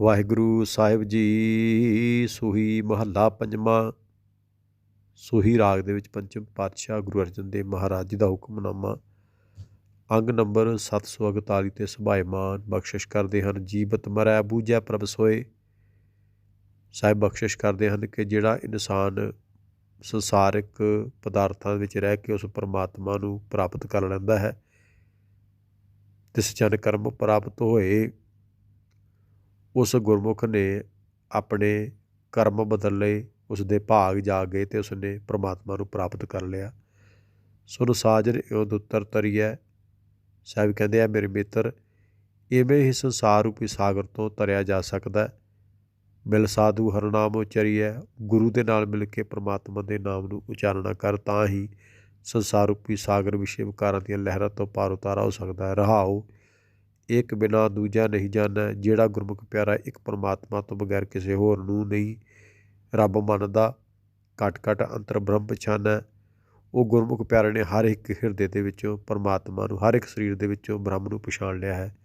ਵਾਹਿਗੁਰੂ ਸਾਹਿਬ ਜੀ, ਸੂਹੀ ਮਹੱਲਾ ਪੰਜਵਾਂ, ਸੂਹੀ ਰਾਗ ਦੇ ਵਿੱਚ ਪੰਚਮ ਪਾਤਸ਼ਾਹ ਗੁਰੂ ਅਰਜਨ ਦੇਵ ਮਹਾਰਾਜ ਜੀ ਦਾ ਹੁਕਮਨਾਮਾ। ਅੰਗ ਨੰਬਰ 741 ਤੇ ਸੁਭਾਇਮਾਨ ਬਖਸ਼ਿਸ਼ ਕਰਦੇ ਹਨ, ਜੀਵਤ ਮਰੈ ਬੂਝੈ ਪ੍ਰਭ ਸੋਏ। ਸਾਹਿਬ ਬਖਸ਼ਿਸ਼ ਕਰਦੇ ਹਨ ਕਿ ਜਿਹੜਾ ਇਨਸਾਨ ਸੰਸਾਰਿਕ ਪਦਾਰਥਾਂ ਵਿੱਚ ਰਹਿ ਕੇ ਉਸ ਪਰਮਾਤਮਾ ਨੂੰ ਪ੍ਰਾਪਤ ਕਰ ਲੈਂਦਾ ਹੈ, ਤਿਸ ਜਨ ਕਰਮ ਪ੍ਰਾਪਤ ਹੋਏ ਉਸ ਗੁਰਮੁਖ ਨੇ ਆਪਣੇ ਕਰਮ ਬਦਲ ਲਏ ਉਸ ਦੇ ਭਾਗ ਜਾਗ ਗਏ ਤੇ ਉਸ ਨੇ ਪ੍ਰਮਾਤਮਾ ਨੂੰ ਪ੍ਰਾਪਤ ਕਰ ਲਿਆ। ਸੁਨ ਸਾਜਰ ਇਉ ਦੁੱਤਰ ਤਰੀਐ ਸਾਹਿਬ ਕਹਿੰਦੇ ਆ, ਮੇਰੇ ਮਿੱਤਰ, ਇਵੇਂ ਹੀ ਸੰਸਾਰ ਰੂਪੀ ਸਾਗਰ ਤੋਂ ਤਰਿਆ ਜਾ ਸਕਦਾ ਮਿਲ ਸਾਧੂ ਹਰਨਾਮ ਉਚਰੀਐ, ਗੁਰੂ ਦੇ ਨਾਲ ਮਿਲ ਕੇ ਪ੍ਰਮਾਤਮਾ ਦੇ ਨਾਮ ਨੂੰ ਉਚਾਰਨਾ ਕਰ, ਤਾਂ ਹੀ ਸੰਸਾਰ ਰੂਪੀ ਸਾਗਰ ਵਿਸ਼ੇ ਵਿਕਾਰਾਂ ਦੀਆਂ ਲਹਿਰਾਂ ਤੋਂ ਪਾਰ ਉਤਾਰਾ ਹੋ ਸਕਦਾ ਹੈ। ਰਹਾਓ ਇੱਕ ਬਿਨਾ ਦੂਜਾ ਨਹੀਂ ਜਾਣਦਾ ਜਿਹੜਾ ਗੁਰਮੁਖ ਪਿਆਰਾ ਇੱਕ ਪਰਮਾਤਮਾ ਤੋਂ ਬਗੈਰ ਕਿਸੇ ਹੋਰ ਨੂੰ ਨਹੀਂ ਰੱਬ ਮੰਨਦਾ, ਘਟ ਘਟ ਅੰਤਰ ਬ੍ਰਹਮ ਪਛਾਨੈ ਉਹ ਗੁਰਮੁਖ ਪਿਆਰੇ ਨੇ ਹਰ ਇੱਕ ਹਿਰਦੇ ਦੇ ਵਿੱਚੋਂ ਪਰਮਾਤਮਾ ਨੂੰ, ਹਰ ਇੱਕ ਸਰੀਰ ਦੇ ਵਿੱਚੋਂ ਬ੍ਰਹਮ ਨੂੰ ਪਛਾਣ ਲਿਆ ਹੈ।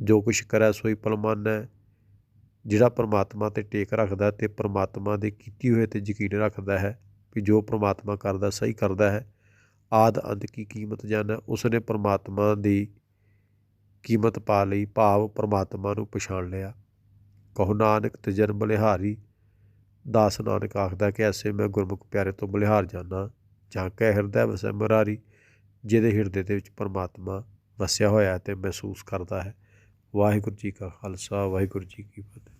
ਜੋ ਕੁਛ ਕਰੈ ਸੋਈ ਪਲਮਨ ਜਿਹੜਾ ਪਰਮਾਤਮਾ ਤੇ ਟੇਕ ਰੱਖਦਾ ਤੇ ਪਰਮਾਤਮਾ ਦੇ ਕੀਤੀ ਹੋਏ ਤੇ ਯਕੀਨ ਰੱਖਦਾ ਹੈ ਵੀ ਜੋ ਪਰਮਾਤਮਾ ਕਰਦਾ, ਸਹੀ ਕਰਦਾ ਹੈ, ਆਦ ਅੰਤ ਕੀ ਕੀਮਤ ਜਾਣੈ, ਉਸਨੇ ਪਰਮਾਤਮਾ ਦੀ ਕੀਮਤ ਪਾ ਲਈ, ਭਾਵ ਪਰਮਾਤਮਾ ਨੂੰ ਪਛਾਣ ਲਿਆ। ਕਹੋ, ਨਾਨਕ ਤਜਨ ਬਲਿਹਾਰੀ ਦਾਸ ਨਾਨਕ ਆਖਦਾ ਕਿ ਐਸੇ ਮੈਂ ਗੁਰਮੁਖ ਪਿਆਰੇ ਤੋਂ ਬਲਿਹਾਰ ਜਾਣਾ ਜਾਂ ਕੈ ਹਿਰਦੈ ਵਸੈ ਮਰਾਰੀ, ਜਿਹਦੇ ਹਿਰਦੇ ਦੇ ਵਿੱਚ ਪਰਮਾਤਮਾ ਵਸਿਆ ਹੋਇਆ ਤੇ ਮਹਿਸੂਸ ਕਰਦਾ ਹੈ। ਵਾਹਿਗੁਰੂ ਜੀ ਕਾ ਖਾਲਸਾ, ਵਾਹਿਗੁਰੂ ਜੀ ਕੀ ਫਤਿਹ।